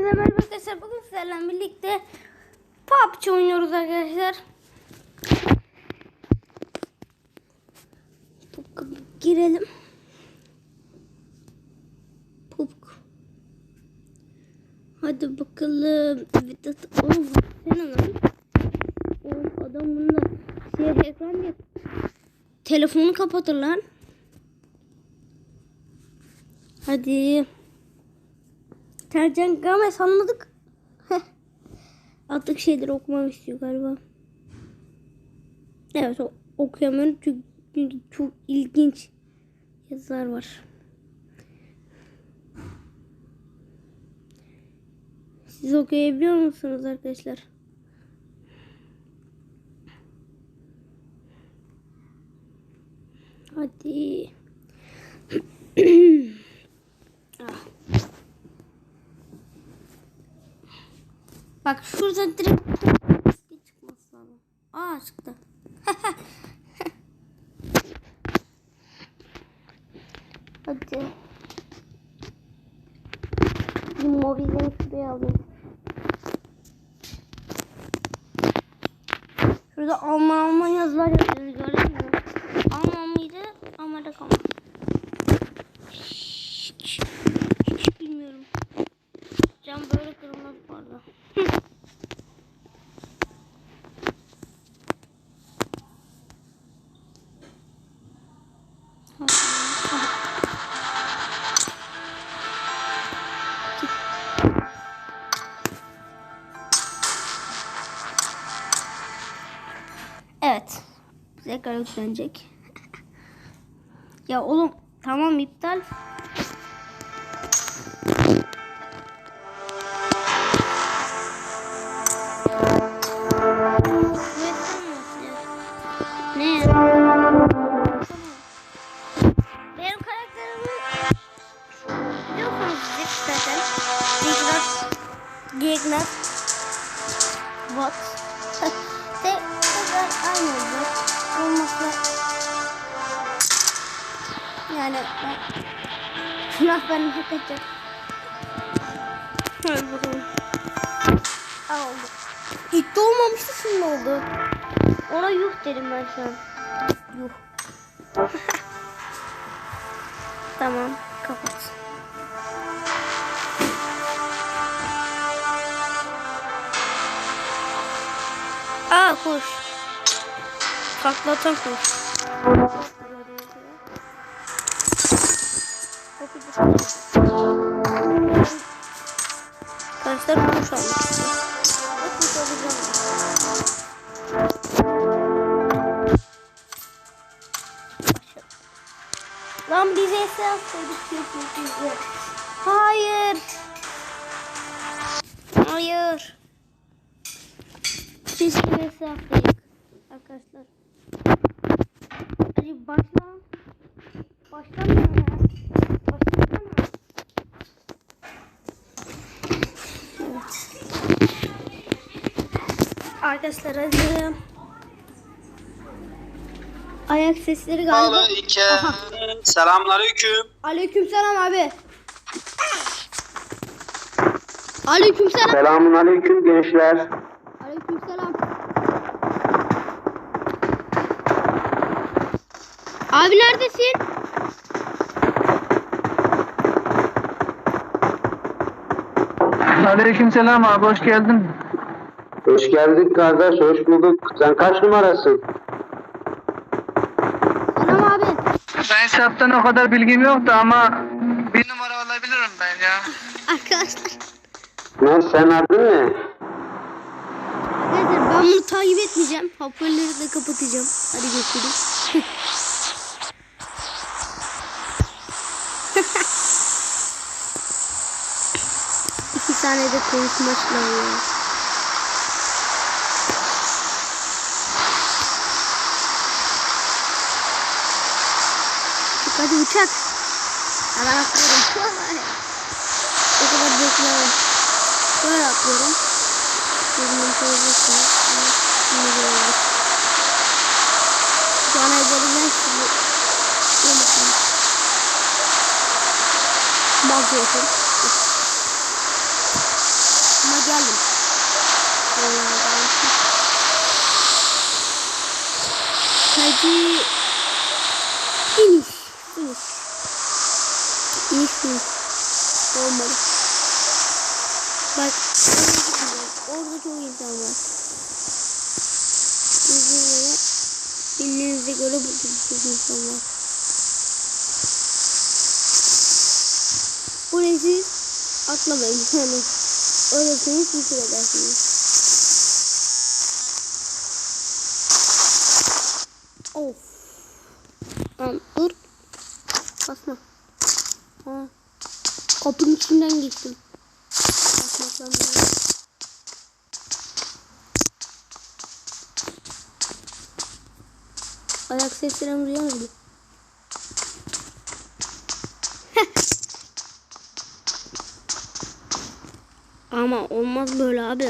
Hepinize merhaba arkadaşlar. Bugün sizlerle birlikte PUBG oynuyoruz arkadaşlar. PUBG girelim. PUBG. Hadi bakalım. Vidat oğlum sen lan. Oğlum adam bunda şey ekran diye telefonu kapatır lan. Hadi. Tercan Games anladık. Heh. Artık şeyleri okumam istiyor galiba. Evet o okuyamıyorum çünkü, çünkü çok ilginç yazılar var. Siz okuyabiliyor musunuz arkadaşlar? Hadi. Bak şurada direkt maske çıkması lazım. Aa çıktı. Hadi. Bir mobilden şuraya alayım. Şurada Alman Alman yazılar yazıyor gördün mü? Alman mıydı? Amerika mı? Tekrar yüklenecek. ya oğlum tamam iptal. Dignat. What? De tekrar aynı oldu. Olmakla yani ben Şunaf benim hak edecek. Hadi bakalım. Aa oldu. Hiç de olmamıştı şimdi oldu. Ona yuh derim ben şu an. Yuh. tamam kapat. Aa kuş. Taklatan kuş. Arkadaşlar kuş almıştı. O kuş alacağım. Lan bize yapsaydık yok yok yok. Hayır. Hayır. Keşke vs yapsaydık arkadaşlar. Başla. Başlamıyor ya. Başlasana. Evet. Arkadaşlar hadi. Ayak sesleri galiba. Aleyküm. Selamünaleyküm. Aleykümselam abi. Aleykümselam. Selamünaleyküm gençler. Aleykümselam. Abi neredesin? Aleykümselam abi hoş geldin. Hoş geldik kardeş, hoş bulduk. Sen kaç numarasın? Selam abi. Ben hesaptan o kadar bilgim yoktu ama bir numara olabilirim ben ya. Arkadaşlar. Ne, sen adın ne? Neyse ben bunu takip etmeyeceğim. Hoparlörü de kapatacağım. Hadi görüşürüz. saniyede konuşmaçlar ya. Çık hadi uçak. Hemen atlıyorum. o kadar bekleme. Böyle atlıyorum. Gözümün köyüzüsünü. Şimdi gördük. Şu an ezberinden şimdi. Unuttum. Bakıyorsun. Hadi. Finish. Finish. Finish finish. Olmadı. Bak. Orada çok insan var. Bize bildiğinize göre burada çok insan var. Buraya siz atlamayın. Yani öylesiniz bir süre edersiniz. Kapının içinden dolayı. Ayak seslerini duyuyor musun? Ama olmaz böyle abi.